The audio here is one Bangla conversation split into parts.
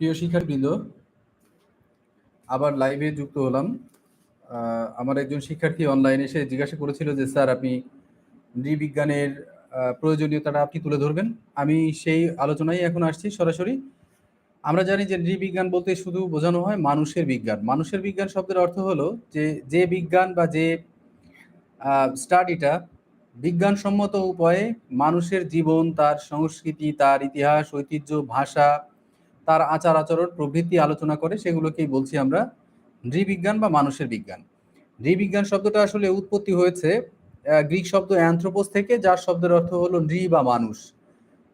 প্রিয় শিক্ষার্থীবৃন্দ, আবার লাইভে যুক্ত হলাম। আমার একজন শিক্ষার্থী অনলাইনে এসে জিজ্ঞাসা করেছিল যে, স্যার, আপনি নৃবিজ্ঞানের প্রয়োজনীয়তাটা আপনি তুলে ধরবেন? আমি সেই আলোচনায় এখন আসছি সরাসরি। আমরা জানি যে নৃবিজ্ঞান বলতে শুধু বোঝানো হয় মানুষের বিজ্ঞান। মানুষের বিজ্ঞান শব্দের অর্থ হলো যে যে বিজ্ঞান বা যে স্টাডিটা বিজ্ঞানসম্মত উপায়ে মানুষের জীবন, তার সংস্কৃতি, তার ইতিহাস, ঐতিহ্য, ভাষা তার আচার আচরণ, প্রভৃতি আলোচনা করে, সেগুলোকেই বলছি আমরা নৃবিজ্ঞান বা মানুষের বিজ্ঞান। নৃবিজ্ঞান শব্দটা আসলে উৎপত্তি হয়েছে গ্রিক শব্দ অ্যান্থ্রোপোস থেকে, যার শব্দের অর্থ হলো নৃ বা মানুষ।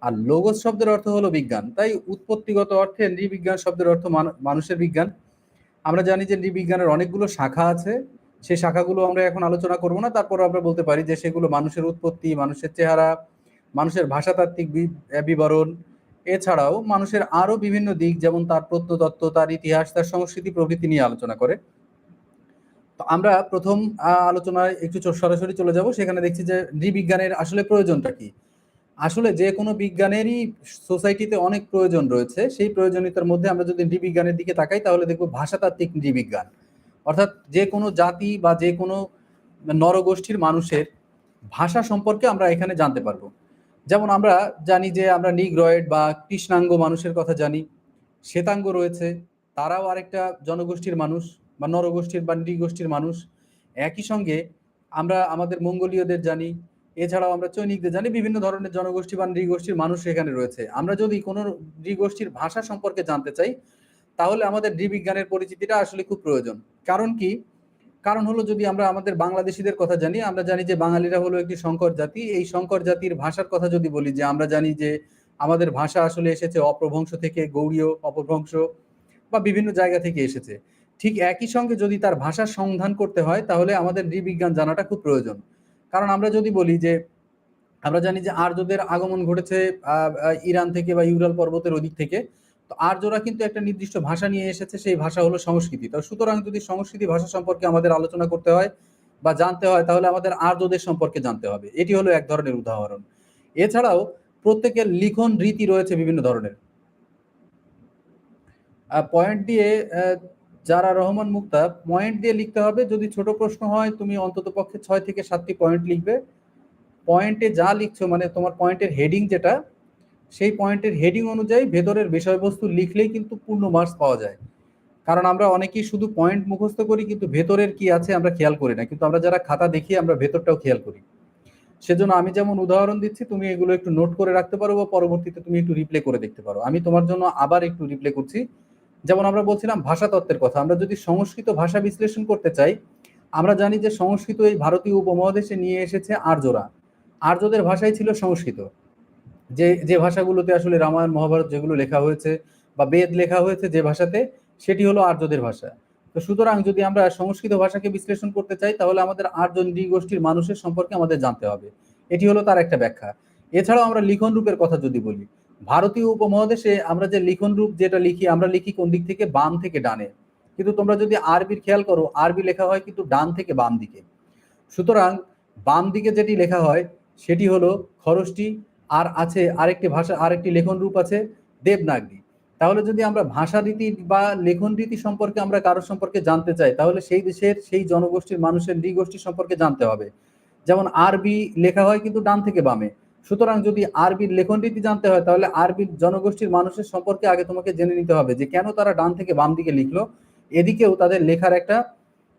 আর লোগোস শব্দের অর্থ হলো বিজ্ঞান। তাই উৎপত্তিগত অর্থে নৃবিজ্ঞান শব্দের অর্থ মান- মানুষের বিজ্ঞান। আমরা জানি যে নৃবিজ্ঞানের অনেকগুলো শাখা আছে সেই শাখাগুলো আমরা এখন আলোচনা করব না, তারপর আমরা বলতে পারি যে সেগুলো মানুষের উৎপত্তি, মানুষের চেহারা, মানুষের ভাষাতাত্ত্বিক বিবরণ এছাড়াও মানুষের আরও বিভিন্ন দিক, যেমন তার প্রত্নতত্ত্ব, তার ইতিহাস, তার সংস্কৃতি প্রভৃতি নিয়ে আলোচনা করে। তো আমরা প্রথম আলোচনায় একটু সরাসরি চলে যাব। সেখানে দেখছি যে নৃবিজ্ঞানের আসলে প্রয়োজনটা কি? আসলে যে কোনো বিজ্ঞানেরই সোসাইটিতে অনেক প্রয়োজন রয়েছে। সেই প্রয়োজনীয়তার মধ্যে আমরা যদি নৃবিজ্ঞানের দিকে তাকাই, তাহলে দেখব ভাষাতাত্ত্বিক নৃবিজ্ঞান। অর্থাৎ যে কোনো জাতি বা যে কোনো নরগোষ্ঠীর মানুষের ভাষা সম্পর্কে আমরা এখানে জানতে পারব। যেমন আমরা জানি যে আমরা নিগ্রয়েড বা কৃষ্ণাঙ্গ মানুষের কথা জানি, শ্বেতাঙ্গ রয়েছে, তারাও আরেকটা জনগোষ্ঠীর মানুষ বা নরগোষ্ঠীর বা নৃগোষ্ঠীর মানুষ। একই সঙ্গে আমরা আমাদের মঙ্গোলীয়দের জানি, এছাড়াও আমরা চৈনিকদের জানি, বিভিন্ন ধরনের জনগোষ্ঠী বা নৃগোষ্ঠীর মানুষ এখানে রয়েছে। আমরা যদি কোনো নৃগোষ্ঠীর ভাষা সম্পর্কে জানতে চাই, তাহলে আমাদের নৃবিজ্ঞানের পরিচিতিটা আসলে খুব প্রয়োজন। কারণ কি? কারণ হলো যদি আমরা আমাদের বাংলাদেশিদের কথা জানি, আমরা জানি যে বাঙালিরা হলো একটি সংকর জাতি। এই সংকর জাতির ভাষার কথা যদি বলি যে, আমরা জানি যে আমাদের ভাষা আসলে এসেছে অপ্রভংশ থেকে গৌড়ীয় অপভ্রংশ বা বিভিন্ন জায়গা থেকে এসেছে। ঠিক একই সঙ্গে যদি তার ভাষার সন্ধান করতে হয়, তাহলে আমাদের নৃবিজ্ঞান জানাটা খুব প্রয়োজন। কারণ আমরা যদি বলি যে, আমরা জানি যে আর্যদের আগমন ঘটেছে ইরান থেকে বা ইউরাল পর্বতের ওদিক থেকে। তো আর্যরা কিন্তু একটা নির্দিষ্ট ভাষা নিয়ে এসেছে, সেই ভাষা হলো সংস্কৃতি। তো সুতরাং যদি সংস্কৃতি ভাষা সম্পর্কে আমাদের আলোচনা করতে হয় বা জানতে হয়, তাহলে আমাদের আর্যদের সম্পর্কে জানতে হবে। এটি হলো এক ধরনের উদাহরণ। এছাড়াও প্রত্যেকের লিখন রীতি রয়েছে বিভিন্ন ধরনের। পয়েন্ট দিয়ে যারা রহমান মুক্তা পয়েন্ট দিয়ে লিখতে হবে, যদি ছোট প্রশ্ন হয়, তুমি অন্তত পক্ষে ছয় থেকে সাতটি পয়েন্ট লিখবে। পয়েন্টে যা লিখছো মানে তোমার পয়েন্টের হেডিং যেটা সেই পয়েন্টের হেডিং অনুযায়ী ভেতরের বিষয়বস্তু লিখলেই কিন্তু পূর্ণ মার্কস পাওয়া যায়। কারণ আমরা অনেকেই শুধু পয়েন্ট মুখস্থ করি, কিন্তু ভেতরের কি আছে আমরা খেয়াল করি না। কিন্তু আমরা যারা খাতা দেখি, আমরা ভেতরটাও খেয়াল করি। সেজন্য আমি যেমন উদাহরণ দিচ্ছি, তুমি এগুলো একটু নোট করে রাখতে পারো বা পরবর্তীতে তুমি একটু রিপ্লে করে দেখতে পারো। আমি তোমার জন্য আবার একটু রিপ্লে করছি। যেমন আমরা বলছিলাম ভাষা তত্ত্বের কথা। আমরা যদি সংস্কৃত ভাষা বিশ্লেষণ করতে চাই, আমরা জানি যে সংস্কৃত এই ভারতীয় উপমহাদেশে নিয়ে এসেছে আর্যরা। আর্যদের ভাষাই ছিল সংস্কৃত। যে যে ভাষাগুলোতে আসলে রামায়ণ, মহাভারত যেগুলো লেখা হয়েছে বা বেদ লেখা হয়েছে যে ভাষাতে, সেটি হলো আর্যদের ভাষা। তো সুতরাং যদি আমরা সংস্কৃত ভাষাকে বিশ্লেষণ করতে চাই, তাহলে আমাদের আর্য নৃগোষ্ঠীর মানুষের সম্পর্কে আমাদের জানতে হবে। এটি হলো তার একটা ব্যাখ্যা। এছাড়াও আমরা লিখন রূপের কথা যদি বলি, ভারতীয় উপমহাদেশে আমরা যে লিখন রূপ যেটা লিখি, আমরা লিখি কোন দিক থেকে? বাম থেকে ডানে। কিন্তু তোমরা যদি আরবির খেয়াল করো, আরবি লেখা হয় কিন্তু ডান থেকে বাম দিকে। সুতরাং বাম দিকে যেটি লেখা হয়, সেটি হলো খরষ্টি আর আছে আরেকটি ভাষা, আরেকটি লেখন রূপ আছে দেবনাগরী। তাহলে যদি আমরা ভাষা রীতি বা লেখন রীতি সম্পর্কে আমরা কারও সম্পর্কে জানতে চাই, তাহলে সেই দেশের, সেই জনগোষ্ঠীর মানুষের নৃগোষ্ঠী সম্পর্কে জানতে হবে। যেমন আরবি লেখা হয় কিন্তু ডান থেকে বামে। সুতরাং যদি আরবির লেখন রীতি জানতে হয়, তাহলে আরবির জনগোষ্ঠীর মানুষের সম্পর্কে আগে তোমাকে জেনে নিতে হবে যে কেন তারা ডান থেকে বাম দিকে লিখলো। এদিকেও তাদের লেখার একটা,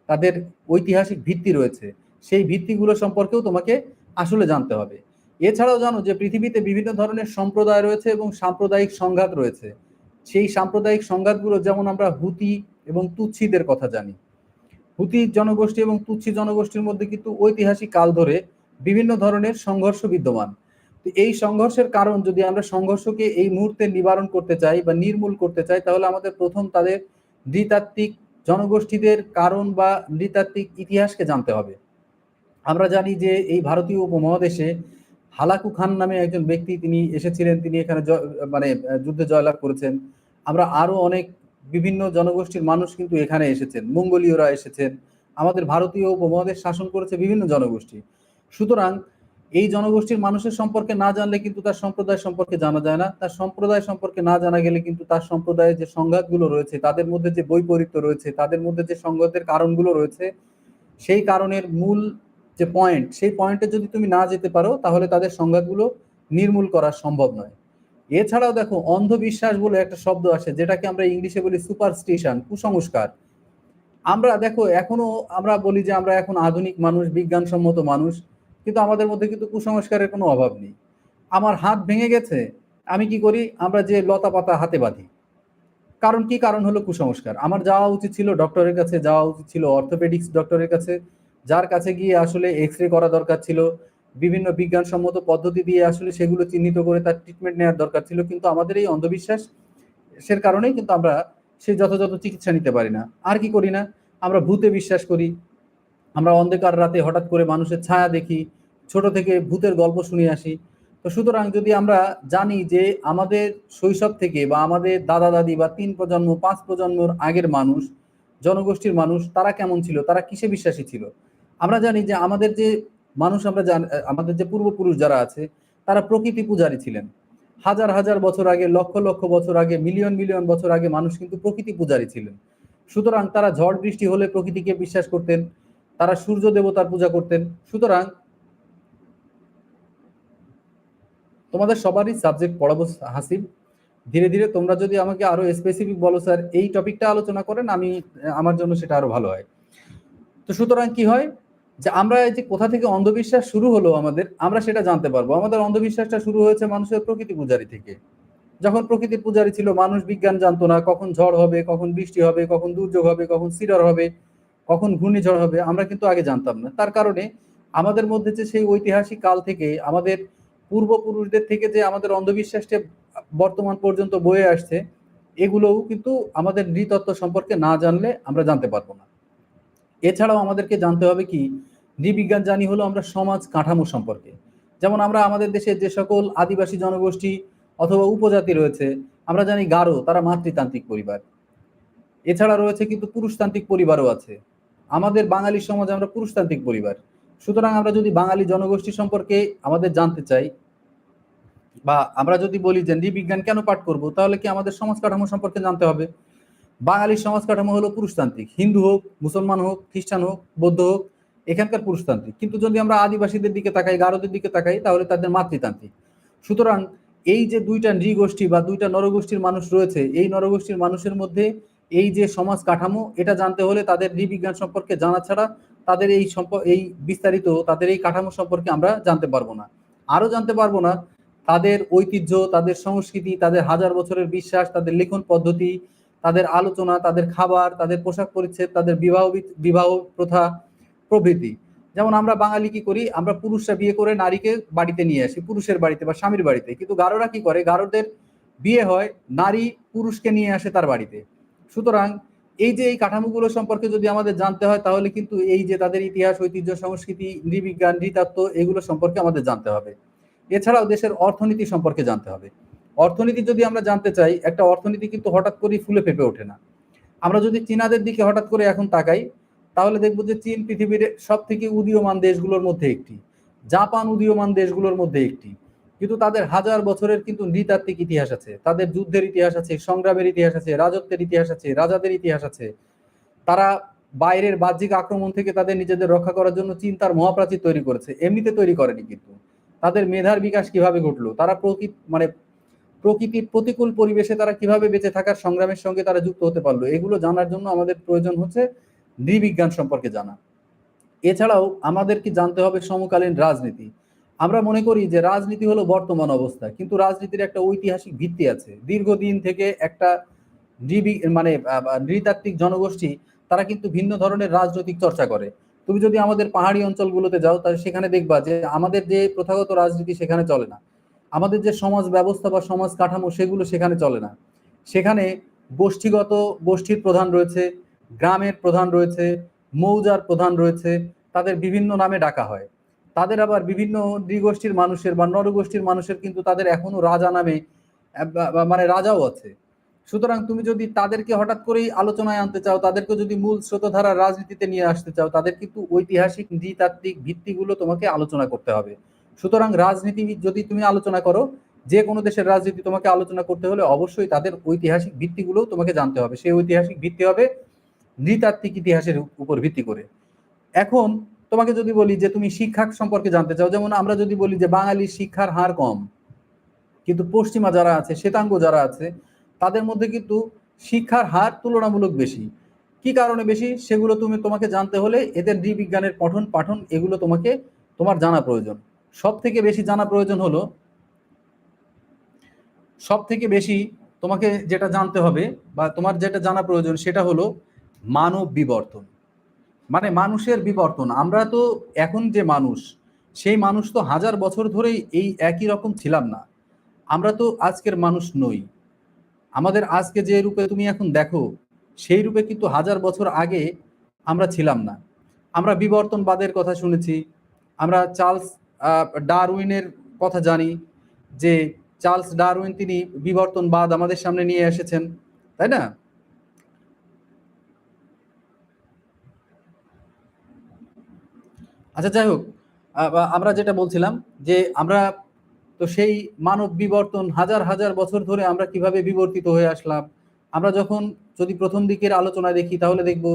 তাদের ঐতিহাসিক ভিত্তি রয়েছে। সেই ভিত্তিগুলো সম্পর্কেও তোমাকে আসলে জানতে হবে। এছাড়াও জানো যে পৃথিবীতে বিভিন্ন ধরনের সম্প্রদায় রয়েছে এবং সাম্প্রদায়িক সংঘাত রয়েছে। সেই সাম্প্রদায়িক সংঘাতগুলো যেমন আমরা হুতি এবং তুচ্ছিদের কথা জানি। হুতি জনগোষ্ঠী এবং তুচ্ছি জনগোষ্ঠীর মধ্যে কিন্তু ঐতিহাসিক কাল ধরে বিভিন্ন ধরনের সংঘর্ষ বিদ্যমান। তো এই সংঘর্ষের কারণ যদি আমরা সংঘর্ষকে এই মুহূর্তে নিবারণ করতে চাই বা নির্মূল করতে চাই, তাহলে আমাদের প্রথম তাদের নৃতাত্ত্বিক জনগোষ্ঠীদের কারণ বা নৃতাত্ত্বিক ইতিহাসকে জানতে হবে। আমরা জানি যে এই ভারতীয় উপমহাদেশে হালাকু খান নামে একজন ব্যক্তি তিনি এসেছিলেন, তিনি এখানে মানে যুদ্ধে জয়লাভ করেছেন। আমরা আরও অনেক বিভিন্ন জনগোষ্ঠীর মানুষ কিন্তু এখানে এসেছেন, মঙ্গোলীয়রা এসেছেন, আমাদের ভারতীয় উপমহাদেশ শাসন করেছে বিভিন্ন জনগোষ্ঠী। সুতরাং এই জনগোষ্ঠীর মানুষের সম্পর্কে না জানলে কিন্তু তার সম্প্রদায় সম্পর্কে জানা যায় না। তার সম্প্রদায় সম্পর্কে না জানা গেলে কিন্তু তার সম্প্রদায়ের যে সংঘাতগুলো রয়েছে, তাদের মধ্যে যে বৈপরীত্য রয়েছে, তাদের মধ্যে যে সংঘাতের কারণগুলো রয়েছে, সেই কারণের মূল যে পয়েন্ট সেই পয়েন্টে যদি তুমি না যেতে পারো, তাহলে তাদের সংঘাতগুলো নির্মূল করা সম্ভব নয়। এছাড়াও দেখো, অন্ধবিশ্বাস বলে একটা শব্দ আসে যেটাকে আমরা ইংলিশে বলি সুপারস্টিশন কুসংস্কার। আমরা দেখো, এখনও আমরা বলি যে আমরা এখন আধুনিক মানুষ, বিজ্ঞানসম্মত মানুষ, কিন্তু আমাদের মধ্যে কিন্তু কুসংস্কারের কোনো অভাব নেই। আমার হাত ভেঙে গেছে, আমি কি করি? আমরা যে লতা পাতা হাতে বাঁধি। কারণ কি? কারণ হলো কুসংস্কার। আমার যাওয়া উচিত ছিল ডক্টরের কাছে, যাওয়া উচিত ছিল অর্থোপেডিক্স ডক্টরের কাছে যার কাছে গিয়ে আসলে এক্স রে করা দরকার ছিল, বিভিন্ন বিজ্ঞানসম্মত পদ্ধতি দিয়ে আসলে সেগুলো চিহ্নিত করে তার ট্রিটমেন্ট নেওয়ার দরকার ছিল। কিন্তু আমাদের এই অন্ধবিশ্বাস সের কারণেই কিন্তু আমরা সে যথাযথ চিকিৎসা নিতে পারি না। আর কি করি না? আমরা ভূতে বিশ্বাস করি। আমরা অন্ধকার রাতে হঠাৎ করে মানুষের ছায়া দেখি, ছোট থেকে ভূতের গল্প শুনে আসি। তো সুতরাং যদি আমরা জানি যে আমাদের শৈশব থেকে বা আমাদের দাদা, দাদি বা তিন প্রজন্ম, পাঁচ প্রজন্মর আগের মানুষ, জনগোষ্ঠীর মানুষ, তারা কেমন ছিল? তারা কিসে বিশ্বাসী ছিল? আমরা জানি যে আমাদের যে মানুষ আমরা আমাদের যে পূর্বপুরুষ যারা আছে, তারা প্রকৃতি পূজারী ছিলেন। হাজার হাজার বছর আগে, লক্ষ লক্ষ বছর আগে, মিলিয়ন মিলিয়ন বছর আগে মানুষ কিন্তু প্রকৃতি পূজারী ছিলেন। সুতরাং তারা ঝড় বৃষ্টি হলে প্রকৃতিকে বিশ্বাস করতেন, তারা সূর্য দেবতার পূজা করতেন। সুতরাং তোমাদের সবারই সাবজেক্ট পড়াবো হাসিব। ধীরে ধীরে তোমরা যদি আমাকে আরও স্পেসিফিক বলো স্যার এই টপিকটা আলোচনা করেন, আমি, আমার জন্য সেটা আরও ভালো হয়। তো সুতরাং কি হয়? যে আমরা এই যে কোথা থেকে অন্ধবিশ্বাস শুরু হলো আমাদের, আমরা সেটা জানতে পারব। আমাদের অন্ধবিশ্বাসটা শুরু হয়েছে মানুষের প্রকৃতি পূজারি থেকে। যখন প্রকৃতির পূজারি ছিল, মানুষ বিজ্ঞান জানতো না, কখন ঝড় হবে, কখন বৃষ্টি হবে, কখন দুর্যোগ হবে, কখন সিডর হবে, কখন ঘূর্ণিঝড় হবে, আমরা কিন্তু আগে জানতাম না। তার কারণে আমাদের মধ্যে যে সেই ঐতিহাসিক কাল থেকে, আমাদের পূর্বপুরুষদের থেকে যে আমাদের অন্ধবিশ্বাসটা বর্তমান পর্যন্ত বয়ে আসছে, এগুলোও কিন্তু আমাদের নৃতত্ত্ব সম্পর্কে না জানলে আমরা জানতে পারব না। এছাড়াও আমাদেরকে জানতে হবে কি, নৃবিজ্ঞান জানি হলো আমরা সমাজ কাঠামো সম্পর্কে। যেমন আমরা আমাদের দেশে যে সকল আদিবাসী জনগোষ্ঠী অথবা উপজাতি রয়েছে, আমরা জানি গারো, তারা মাতৃতান্ত্রিক পরিবার। এছাড়া রয়েছে কিন্তু পুরুষতান্ত্রিক পরিবারও আছে। আমাদের বাঙালি সমাজে আমরা পুরুষতান্ত্রিক পরিবার। সুতরাং আমরা যদি বাঙালি জনগোষ্ঠী সম্পর্কে আমাদের জানতে চাই, বা আমরা যদি বলি যে নৃবিজ্ঞান কেন পাঠ করব, তাহলে কি আমাদের সমাজ কাঠামো সম্পর্কে জানতে হবে? বাঙালির সমাজ কাঠামো হলো পুরুষতান্ত্রিক। হিন্দু হোক, মুসলমান হোক, খ্রিস্টান হোক, বৌদ্ধ হোক, এখানকার পুরুষতান্ত্রিক। কিন্তু যদি আমরা আদিবাসীদের দিকে তাকাই, গারোদের দিকে তাকাই, তাহলে তাদের মাতৃতান্ত্রিক। সুতরাং এই যে দুইটা নৃগোষ্ঠী বা দুইটা নরগোষ্ঠীর মানুষ রয়েছে, এই নরগোষ্ঠীর মানুষের মধ্যে এই যে সমাজ কাঠামো, এটা জানতে হলে তাদের নৃবিজ্ঞান সম্পর্কে জানা ছাড়া তাদের এই এই বিস্তারিত, তাদের এই কাঠামো সম্পর্কে আমরা জানতে পারব না। আরও জানতে পারব না, তাদের ঐতিহ্য, তাদের সংস্কৃতি, তাদের হাজার বছরের বিশ্বাস, তাদের লেখন পদ্ধতি তাদের আলোচনা, তাদের খাবার, তাদের পোশাক পরিচ্ছেদ, তাদের বিবাহ বিবাহ প্রথা প্রভৃতি। যেমন আমরা বাঙালি কি করি? আমরা পুরুষরা বিয়ে করে নারীকে বাড়িতে নিয়ে আসি, পুরুষের বাড়িতে বা স্বামীর বাড়িতে। কিন্তু গারোরা কি করে? গারোদের বিয়ে হয়, নারী পুরুষকে নিয়ে আসে তার বাড়িতে। সুতরাং এই যে এই কাঠামোগুলো সম্পর্কে যদি আমাদের জানতে হয়, তাহলে কিন্তু এই যে তাদের ইতিহাস, ঐতিহ্য, সংস্কৃতি নৃবিজ্ঞান নৃতত্ত্ব, এগুলো সম্পর্কে আমাদের জানতে হবে। এছাড়াও দেশের অর্থনীতি সম্পর্কে জানতে হবে। অর্থনীতি যদি আমরা জানতে চাই, একটা অর্থনীতি কিন্তু হঠাৎ করেই ফুলে ফেপে ওঠে না। আমরা যদি চীনাদের দিকে হঠাৎ করে এখন তাকাই, তাহলে দেখব যে চীন পৃথিবীর সব থেকে উদীয়মান দেশগুলোর মধ্যে একটি। জাপান উদীয়মান দেশগুলোর মধ্যে একটি। কিন্তু তাদের হাজার বছরের কিন্তু নৃতাত্ত্বিক ইতিহাস আছে। তাদের যুদ্ধের ইতিহাস আছে, সংগ্রামের ইতিহাস আছে, রাজত্বের ইতিহাস আছে, রাজাদের ইতিহাস আছে। তারা বাইরের বাহ্যিক আক্রমণ থেকে তাদের নিজেদের রক্ষা করার জন্য চীন তার মহাপ্রাচীর তৈরি করেছে। এমনিতে তৈরি করেনি কিন্তু। তাদের মেধার বিকাশ কীভাবে ঘটলো? তারা প্রকৃত মানে প্রকৃতির প্রতিকূল পরিবেশে তারা কীভাবে বেঁচে থাকার সংগ্রামের সঙ্গে তারা যুক্ত হতে পারল, এগুলো জানার জন্য আমাদের প্রয়োজন হচ্ছে নৃবিজ্ঞান সম্পর্কে জানা। এছাড়াও আমাদের কি জানতে হবে সমকালীন রাজনীতি। আমরা মনে করি যে রাজনীতি হলো বর্তমান অবস্থা, কিন্তু রাজনীতির একটা ঐতিহাসিক ভিত্তি আছে। দীর্ঘদিন থেকে একটা মানে নৃতাত্ত্বিক জনগোষ্ঠী, তারা কিন্তু ভিন্ন ধরনের রাজনৈতিক চর্চা করে। তুমি যদি আমাদের পাহাড়ি অঞ্চলগুলোতে যাও, তাহলে সেখানে দেখবা যে আমাদের যে প্রথাগত রাজনীতি সেখানে চলে না। আমাদের যে সমাজ ব্যবস্থা বা সমাজ কাঠামো সেগুলো সেখানে চলে না। সেখানে গোষ্ঠীগত গোষ্ঠীর প্রধান রয়েছে, গ্রামের প্রধান রয়েছে, মৌজার প্রধান রয়েছে, তাদের বিভিন্ন নামে ডাকা হয়। তাদের আবার বিভিন্ন নৃগোষ্ঠীর মানুষের বা নরগোষ্ঠীর মানুষের কিন্তু তাদের এখনও রাজা নামে মানে রাজাও আছে। সুতরাং তুমি যদি তাদেরকে হঠাৎ করেই আলোচনায় আনতে চাও, তাদেরকে যদি মূল স্রোতধারা রাজনীতিতে নিয়ে আসতে চাও, তাদের কিন্তু ঐতিহাসিক, নৃতাত্ত্বিক ভিত্তিগুলো তোমাকে আলোচনা করতে হবে। সুতরাং রাজনীতি যদি তুমি আলোচনা করো, যে কোনো দেশের রাজনীতি তোমাকে আলোচনা করতে হলে অবশ্যই তাদের ঐতিহাসিক ভিত্তিগুলো তোমাকে জানতে হবে। সেই ঐতিহাসিক ভিত্তি হবে নৃতাত্ত্বিক ইতিহাসের উপর ভিত্তি করে। এখন তোমাকে যদি বলি যে তুমি শিক্ষা সম্পর্কে জানতে চাও, যেমন আমরা যদি বলি যে বাঙালির শিক্ষার হার কম, কিন্তু পশ্চিমা যারা আছে, শ্বেতাঙ্গ যারা আছে, তাদের মধ্যে কিন্তু শিক্ষার হার তুলনামূলক বেশি। কি কারণে বেশি? সেগুলো তুমি তোমাকে জানতে হলে এদের নৃবিজ্ঞানের পঠন পাঠন এগুলো তোমাকে তোমার জানা প্রয়োজন। সব থেকে বেশি জানা প্রয়োজন হলো সব থেকে বেশি তোমাকে যেটা জানতে হবে বা তোমার যেটা জানা প্রয়োজন সেটা হলো মানব বিবর্তন। মানে মানুষের বিবর্তন। আমরা তো এখন যে মানুষ, সেই মানুষ তো হাজার বছর ধরেই এই একই রকম ছিলাম না। আমরা তো আজকের মানুষ নই। আমাদের আজকে যে রূপে তুমি এখন দেখো, সেই রূপে কিন্তু হাজার বছর আগে আমরা ছিলাম না। আমরা বিবর্তনবাদের কথা শুনেছি, আমরা চার্লস ডারউইনের কথা জানি যে চার্লস ডারউইন তিনি বিবর্তনবাদ আমাদের সামনে নিয়ে এসেছেন, তাই না? আচ্ছা যাই হোক আমরা যেটা বলছিলাম যে আমরা তো সেই মানব বিবর্তন হাজার হাজার বছর ধরে আমরা কীভাবে বিবর্তিত হয়ে আসলাম, আমরা যখন যদি প্রথম দিকের আলোচনা দেখি তাহলে দেখব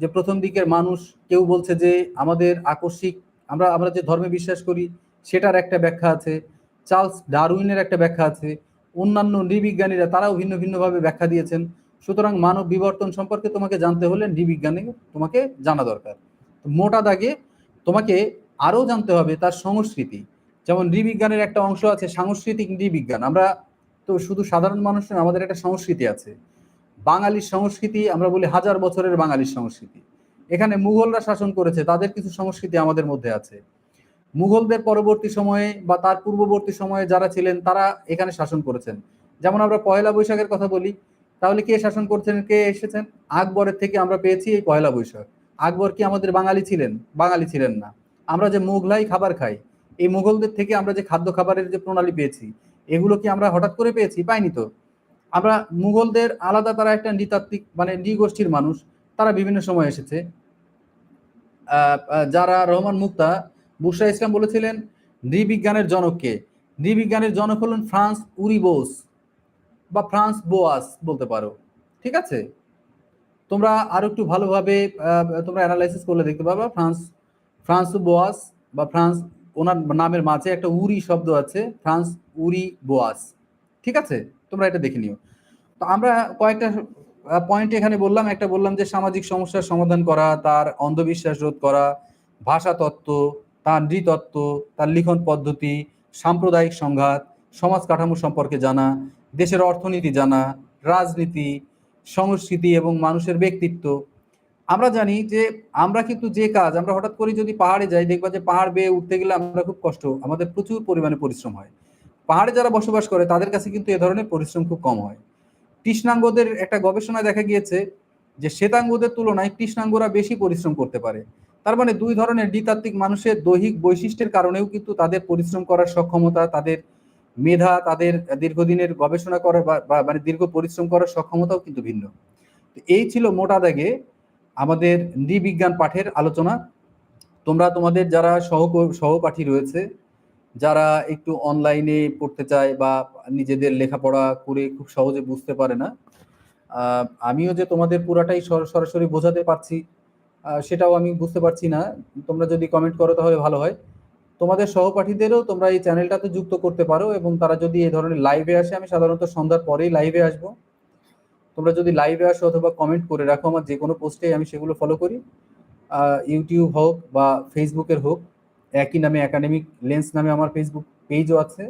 যে প্রথম দিকের মানুষ কেউ বলছে যে আমাদের আকস্মিক আমরা আমরা যে ধর্মে বিশ্বাস করি, সেটার একটা ব্যাখ্যা আছে। চার্লস ডারউইনের একটা ব্যাখ্যা আছে। অন্যান্য নৃবিজ্ঞানীরা তারাও ভিন্ন ভিন্নভাবে ব্যাখ্যা দিয়েছেন। সুতরাং মানব বিবর্তন সম্পর্কে তোমাকে জানতে হলে নৃবিজ্ঞানে তোমাকে জানা দরকার। মোটা দাগে তোমাকে আরও জানতে হবে তার সংস্কৃতি। যেমন নৃবিজ্ঞানের একটা অংশ আছে সাংস্কৃতিক নৃবিজ্ঞান। আমরা তো শুধু সাধারণ মানুষ আমাদের একটা সংস্কৃতি আছে। বাঙালির সংস্কৃতি আমরা বলি হাজার বছরের বাঙালির সংস্কৃতি। এখানে মুঘলরা শাসন করেছে, তাদের কিছু সংস্কৃতি আমাদের মধ্যে আছে। মুঘলদের পরবর্তী সময়ে বা তার পূর্ববর্তী সময়ে যারা ছিলেন, তারা এখানে শাসন করেছেন। যেমন আমরা পয়লা বৈশাখের কথা বলি, তাহলে কে শাসন করছেন, কে এসেছেন? আকবরের থেকে আমরা পেয়েছি এই পয়লা বৈশাখ। আকবর কি আমাদের বাঙালি ছিলেন? বাঙালি ছিলেন না। আমরা যে মুঘলাই খাবার খাই, এই মুঘলদের থেকে আমরা যে খাদ্য খাবারের যে প্রণালী পেয়েছি, এগুলো কি আমরা হঠাৎ করে পেয়েছি? পাইনি তো। আমরা মুঘলদের আলাদা তারা একটা নৃতাত্ত্বিক মানে নৃগোষ্ঠীর মানুষ। তারা বিভিন্ন সময় এসেছে। যারা রহমান মুক্তা, বুসরা ইসলাম বলেছিলেন, নৃবিজ্ঞানের জনককে নৃবিজ্ঞানের জনক হলেন ফ্রান্স উরিবোস, বা ফ্রান্স বোয়াস বলতে পারো। ঠিক আছে? তোমরা আরও একটু ভালোভাবে তোমরা অ্যানালাইসিস করলে দেখতে পারবা, ফ্রান্স ফ্রান্স বোয়াস বা ফ্রান্স, ওনার নামের মাঝে একটা উরি শব্দ আছে, ফ্রান্স উরি বোয়াস। ঠিক আছে? তোমরা এটা দেখে নিও। তো আমরা কয়েকটা পয়েন্ট এখানে বললাম, একটা বললাম যে সামাজিক সমস্যার সমাধান করা, তার অন্ধবিশ্বাস রোধ করা, ভাষা তত্ত্ব, তার নৃতত্ত্ব, তার লিখন পদ্ধতি, সাম্প্রদায়িক সংঘাত, সমাজ কাঠামো সম্পর্কে জানা, দেশের অর্থনীতি জানা, রাজনীতি, সংস্কৃতি এবং মানুষের ব্যক্তিত্ব। আমরা জানি যে আমরা কিন্তু যে কাজ, আমরা হঠাৎ করে যদি পাহাড়ে যাই, দেখবা যে পাহাড় বেয়ে উঠতে গেলে আমরা খুব কষ্ট, আমাদের প্রচুর পরিমাণে পরিশ্রম হয়। পাহাড়ে যারা বসবাস করে, তাদের কাছে কিন্তু এ ধরনের পরিশ্রম খুব কম হয়। কৃষ্ণাঙ্গদের একটা গবেষণায় দেখা গিয়েছে যে শ্বেতাঙ্গদের তুলনায় কৃষ্ণাঙ্গরা বেশি পরিশ্রম করতে পারে। তার মানে দুই ধরনের দ্বিতাত্ত্বিক মানুষের দৈহিক বৈশিষ্ট্যের কারণেও কিন্তু তাদের পরিশ্রম করার সক্ষমতা, তাদের মেধা, তাদের দীর্ঘদিনের গবেষণা করার বা মানে দীর্ঘ পরিশ্রম করার সক্ষমতাও কিন্তু ভিন্ন। এই ছিল মোটা দাগে আমাদের নৃবিজ্ঞান পাঠের আলোচনা। তোমরা তোমাদের যারা সহ সহপাঠী রয়েছে যারা একটু অনলাইনে পড়তে চায় বা নিজেদের লেখাপড়া করে খুব সহজে বুঝতে পারে না আমিও যে তোমাদের পুরাটাই সরাসরি বোঝাতে পারছি সেটাও আমি বুঝতে পারছি না। তোমরা যদি কমেন্ট করো তাহলে ভালো হয়। তোমাদের সহপাঠীদেরও তোমরা এই চ্যানেলটাতে যুক্ত করতে পারো এবং তারা যদি এই ধরনের লাইভে আসে, আমি সাধারণত সন্ধ্যার পরেই লাইভে আসব। তোমরা যদি লাইভে আসো অথবা কমেন্ট করে রাখো আমার যে কোনো পোস্টে আমি সেগুলো ফলো করি। ইউটিউব হোক বা ফেসবুকের হোক। একই নামে একাডেমিক লেন্স নামে আমার ফেসবুক পেজও আছে।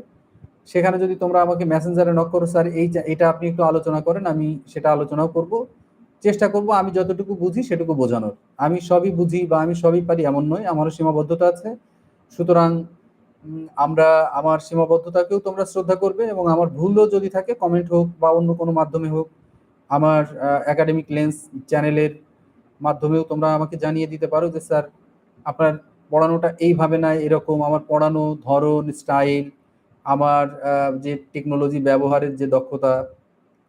সেখানে যদি তোমরা আমাকে মেসেঞ্জারে নক করো স্যার এই এটা আপনি একটু আলোচনা করেন, আমি সেটা আলোচনাও করব। চেষ্টা করব, আমি যতটুকু বুঝি সেটুকু বোঝানোর। আমি সবই বুঝি বা আমি সবই পারি এমন নয়, আমারও সীমাবদ্ধতা আছে। সুতরাং আমরা, আমার সীমাবদ্ধতাকেও তোমরা শ্রদ্ধা করবে এবং আমার ভুলও যদি থাকে কমেন্ট হোক বা অন্য কোনো মাধ্যমে হোক, আমার একাডেমিক লেন্স চ্যানেলের মাধ্যমেও তোমরা আমাকে জানিয়ে দিতে পারো যে স্যার আপনার পড়ানোটা এইভাবে নয় এরকম আমার পড়ানো ধরন স্টাইল আমার যে টেকনোলজি ব্যবহারের যে দক্ষতা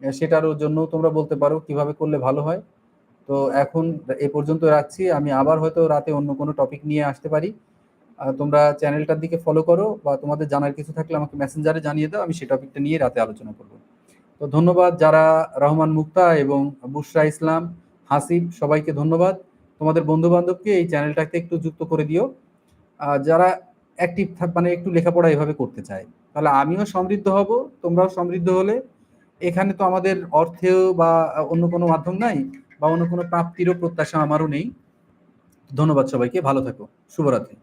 সেটারও জন্য তোমরা বলতে পারো কীভাবে করলে ভালো হয়। তো এখন এ পর্যন্ত রাখছি, আমি আবার হয়তো রাতে অন্য কোনো টপিক নিয়ে আসতে পারি। তোমরা চ্যানেলটার দিকে ফলো করো বা তোমাদের জানার কিছু থাকলে আমাকে মেসেঞ্জারে জানিয়ে দাও, আমি সেই টপিকটা নিয়ে রাতে আলোচনা করব। তো ধন্যবাদ যারা রহমান মুক্তা এবং বুশরা ইসলাম হাসিব সবাইকে ধন্যবাদ। তোমাদের বন্ধু বান্ধবকে এই চ্যানেলটাকে একটু যুক্ত করে দিও। যারা অ্যাক্টিভ থাক মানে একটু লেখাপড়া এভাবে করতে চায়, তাহলে আমিও সমৃদ্ধ হব, তোমরাও সমৃদ্ধ হলে। এখানে তো আমাদের অর্থেও বা অন্য কোনো মাধ্যম নাই, বা অন্য কোনো প্রাপ্তিরও প্রত্যাশা আমারও নেই। ধন্যবাদ সবাইকে, ভালো থাকো, শুভরাত্রি।